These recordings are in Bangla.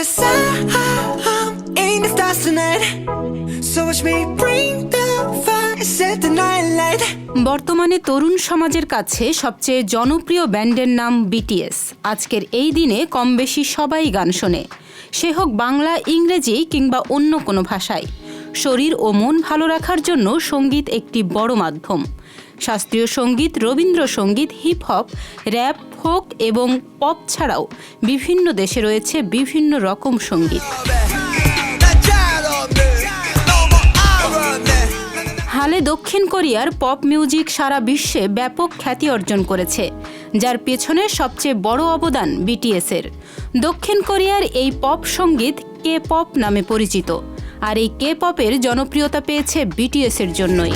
Cause I'm in the stars tonight. So watch me bring the fire, set the night light. বর্তমানে তরুণ সমাজের কাছে সবচেয়ে জনপ্রিয় ব্যান্ডের নাম বিটিএস আজকের এই দিনে কম বেশি সবাই গান শোনে সে হোক বাংলা ইংরেজি কিংবা অন্য কোনো ভাষায় শরীর ও মন ভালো রাখার জন্য সংগীত একটি বড় মাধ্যম শাস্ত্রীয় সংগীত, Rabindrasangeet hip hop rap folk এবং পপ ছাড়াও বিভিন্ন দেশে রয়েছে বিভিন্ন রকম সংগীত। হালে দক্ষিণ কোরিয়ার পপ মিউজিক সারা বিশ্বে ব্যাপক খ্যাতি অর্জন করেছে, যার পেছনে সবচেয়ে বড় অবদান বিটিএসের দক্ষিণ কোরিয়ার এই পপ সংগীত কে পপ নামে পরিচিত, আর এই কে পপের জনপ্রিয়তা পেয়েছে বিটিএসের জন্যই।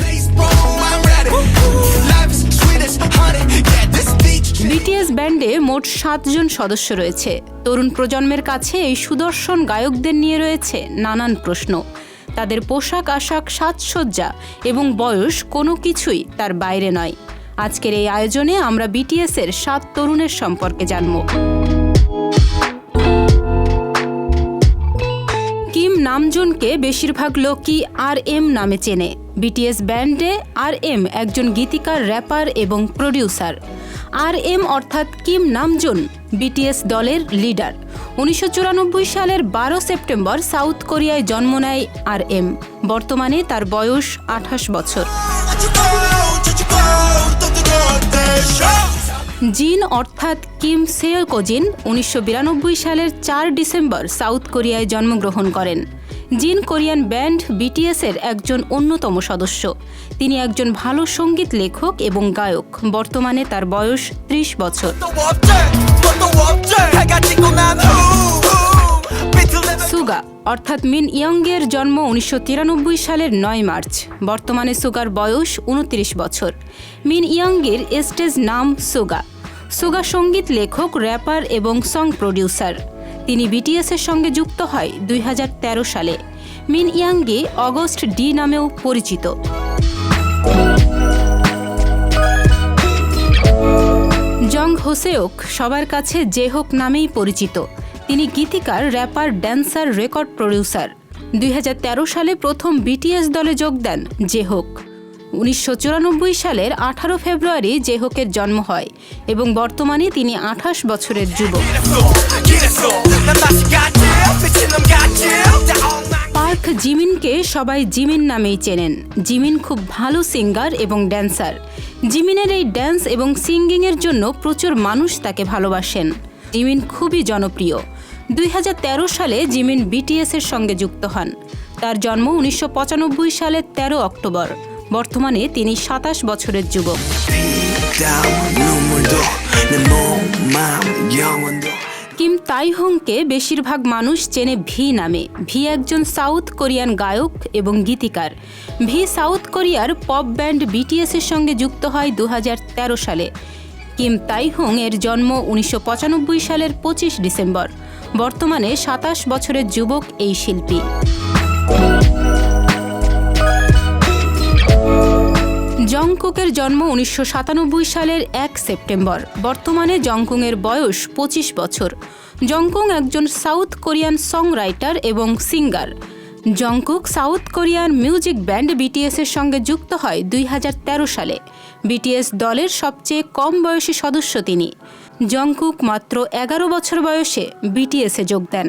বিটিএস ব্যান্ডে মোট সাতজন সদস্য রয়েছে। তরুণ প্রজন্মের কাছে এই সুদর্শন গায়কদের নিয়ে রয়েছে নানান প্রশ্ন। তাদের পোশাক, আশাক, সাজসজ্জা এবং বয়স কোনো কিছুই তার বাইরে নয়। আজকের এই আয়োজনে আমরা বিটিএস এর সাত তরুণের সম্পর্কে জানব। কিম নামজুনকে বেশিরভাগ লোকই আর এম নামে চেনে। বিটিএস ব্যান্ডে আর এম একজন গীতিকার, র্যাপার এবং প্রডিউসার। আর এম অর্থাৎ কিম নামজুন, বিটিএস দলের লিডার। উনিশশো চুরানব্বই সালের বারো সেপ্টেম্বর সাউথ কোরিয়ায় জন্ম নেয় আর এম বর্তমানে তার বয়স আঠাশ বছর। জিন অর্থাৎ কিম সেয়কোজিন উনিশশো বিরানব্বই সালের চার ডিসেম্বর সাউথ কোরিয়ায় জন্মগ্রহণ করেন। জিন কোরিয়ান ব্যান্ড বিটিএস এর একজন অন্যতম সদস্য। তিনি একজন ভালো সংগীত লেখক এবং গায়ক। বর্তমানে তার বয়স ত্রিশ বছর। সুগা, অর্থাৎ মিন ইয়ংয়ের জন্ম উনিশশো তিরানব্বই সালের নয় মার্চ। বর্তমানে সুগার বয়স উনত্রিশ বছর। মিন ইয়ংয়ের স্টেজ নাম সুগা। সুগা সংগীত লেখক, র্যাপার এবং সং প্রডিউসার। তিনি বিটিএসের সঙ্গে যুক্ত হয় দুই হাজার তেরো সালে। মিন ইয়াংগে অগস্ট ডি নামেও পরিচিত। জং হোসেওক সবার কাছে জেহোক নামেই পরিচিত। তিনি গীতিকার, র্যাপার, ড্যান্সার, রেকর্ড প্রডিউসার। দুই হাজার তেরো সালে প্রথম বিটিএস দলে যোগ দেন জেহোক উনিশশো চুরানব্বই সালের আঠারো ফেব্রুয়ারি জেহোকের জন্ম হয় এবং বর্তমানে তিনি আঠাশ বছরের যুবক। পার্ক জিমিনকে সবাই জিমিন নামেই চেনেন। জিমিন খুব ভালো সিঙ্গার এবং ড্যান্সার। জিমিনের এই ড্যান্স এবং সিঙ্গিংয়ের জন্য প্রচুর মানুষ তাকে ভালোবাসেন। জিমিন খুবই জনপ্রিয়। দুই হাজার তেরো সালে জিমিন বিটিএস এর সঙ্গে যুক্ত হন। তার জন্ম উনিশশো পঁচানব্বই সালের তেরো অক্টোবর। বর্তমানে তিনি সাতাশ বছরের যুবক। কিম তাইহংকে বেশিরভাগ মানুষ চেনে ভি নামে। ভি একজন সাউথ কোরিয়ান গায়ক এবং গীতিকার। ভি সাউথ কোরিয়ার পপ ব্যান্ড বিটিএস এর সঙ্গে যুক্ত হয় দু হাজার তেরো সালে। কিম তাইহং এর জন্ম উনিশশো পঁচানব্বই সালের পঁচিশ ডিসেম্বর। বর্তমানে সাতাশ বছরের যুবক এই শিল্পী। জংকুকের জন্ম উনিশশো সাতানব্বই সালের এক সেপ্টেম্বর। বর্তমানে জংকুংয়ের বয়স পঁচিশ বছর। জংকুং একজন সাউথ কোরিয়ান সং রাইটার এবং singer. Jungkook South Korean music band BTS এর সঙ্গে যুক্ত হয় দুই হাজার তেরো সালে। বিটিএস দলের সবচেয়ে কম বয়সী সদস্য তিনি। জংকুক মাত্র এগারো বছর বয়সে বিটিএসে যোগ দেন।